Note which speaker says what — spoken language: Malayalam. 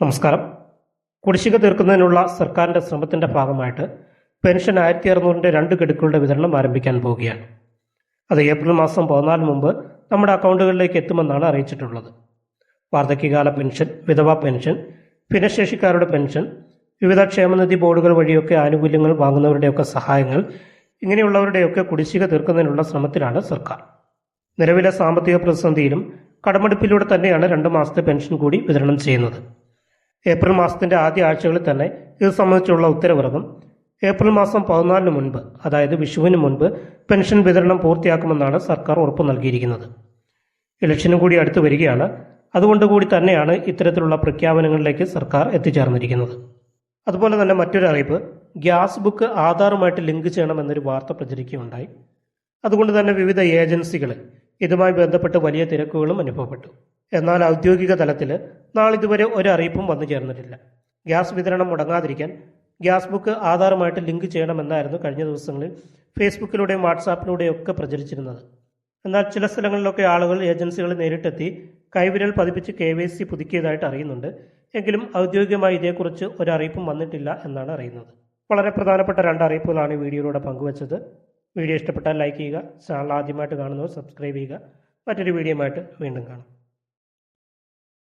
Speaker 1: നമസ്കാരം. കുടിശ്ശിക തീർക്കുന്നതിനുള്ള സർക്കാരിന്റെ ശ്രമത്തിന്റെ ഭാഗമായിട്ട് പെൻഷൻ ആയിരത്തി അറുന്നൂറിന്റെ രണ്ട് ഗഡുക്കളുടെ വിതരണം ആരംഭിക്കാൻ പോവുകയാണ്. അത് ഏപ്രിൽ മാസം പതിനാല് മുമ്പ് നമ്മുടെ അക്കൗണ്ടുകളിലേക്ക് എത്തുമെന്നാണ് അറിയിച്ചിട്ടുള്ളത്. വാർദ്ധക്യകാല പെൻഷൻ വിധവാ പെൻഷൻ ഭിന്നശേഷിക്കാരുടെ പെൻഷൻ വിവിധ ക്ഷേമനിധി ബോർഡുകൾ വഴിയൊക്കെ ആനുകൂല്യങ്ങൾ വാങ്ങുന്നവരുടെയൊക്കെ സഹായങ്ങൾ ഇങ്ങനെയുള്ളവരുടെയൊക്കെ കുടിശ്ശിക തീർക്കുന്നതിനുള്ള ശ്രമത്തിലാണ് സർക്കാർ. നിലവിലെ സാമ്പത്തിക പ്രതിസന്ധിയിലും കടമെടുപ്പിലൂടെ തന്നെയാണ് രണ്ട് മാസത്തെ പെൻഷൻ കൂടി വിതരണം ചെയ്യുന്നത്. ഏപ്രിൽ മാസത്തിന്റെ ആദ്യ ആഴ്ചകളിൽ തന്നെ ഇത് സംബന്ധിച്ചുള്ള ഉത്തരവിറങ്ങും. ഏപ്രിൽ മാസം പതിനാലിന് മുൻപ് അതായത് വിഷുവിന് മുൻപ് പെൻഷൻ വിതരണം പൂർത്തിയാക്കുമെന്നാണ് സർക്കാർ ഉറപ്പ് നൽകിയിരിക്കുന്നത്. ഇലക്ഷനും കൂടി അടുത്തു വരികയാണ്. അതുകൊണ്ട് കൂടി തന്നെയാണ് ഇത്തരത്തിലുള്ള പ്രഖ്യാപനങ്ങളിലേക്ക് സർക്കാർ എത്തിച്ചേർന്നിരിക്കുന്നത്. അതുപോലെ തന്നെ മറ്റൊരു അറിയിപ്പ് ഗ്യാസ് ബുക്ക് ആധാറുമായിട്ട് ലിങ്ക് ചെയ്യണമെന്നൊരു വാർത്ത പ്രചരിക്കുകയുണ്ടായി. അതുകൊണ്ട് തന്നെ വിവിധ ഏജൻസികൾ ഇതുമായി ബന്ധപ്പെട്ട് വലിയ തിരക്കുകളും അനുഭവപ്പെട്ടു. എന്നാൽ ഔദ്യോഗിക തലത്തിൽ നാളിതുവരെ ഒരു അറിയിപ്പും വന്നു ചേർന്നിട്ടില്ല. ഗ്യാസ് വിതരണം മുടങ്ങാതിരിക്കാൻ ഗ്യാസ് ബുക്ക് ആധാറുമായിട്ട് ലിങ്ക് ചെയ്യണമെന്നായിരുന്നു കഴിഞ്ഞ ദിവസങ്ങളിൽ ഫേസ്ബുക്കിലൂടെയും വാട്സാപ്പിലൂടെയും ഒക്കെ പ്രചരിച്ചിരുന്നത്. എന്നാൽ ചില സ്ഥലങ്ങളിലൊക്കെ ആളുകൾ ഏജൻസികൾ നേരിട്ടെത്തി കൈവിരൽ പതിപ്പിച്ച് കെ വൈ സി പുതുക്കിയതായിട്ട് അറിയുന്നുണ്ട്. എങ്കിലും ഔദ്യോഗികമായി ഇതേക്കുറിച്ച് ഒരറിയിപ്പും വന്നിട്ടില്ല എന്നാണ് അറിയുന്നത്. വളരെ പ്രധാനപ്പെട്ട രണ്ട് അറിയിപ്പുകളാണ് ഈ വീഡിയോയിലൂടെ പങ്കുവച്ചത്. വീഡിയോ ഇഷ്ടപ്പെട്ടാൽ ലൈക്ക് ചെയ്യുക ചാനൽ ആദ്യമായിട്ട് കാണുന്നവർ സബ്സ്ക്രൈബ് ചെയ്യുക. മറ്റൊരു വീഡിയോയുമായിട്ട് വീണ്ടും കാണാം.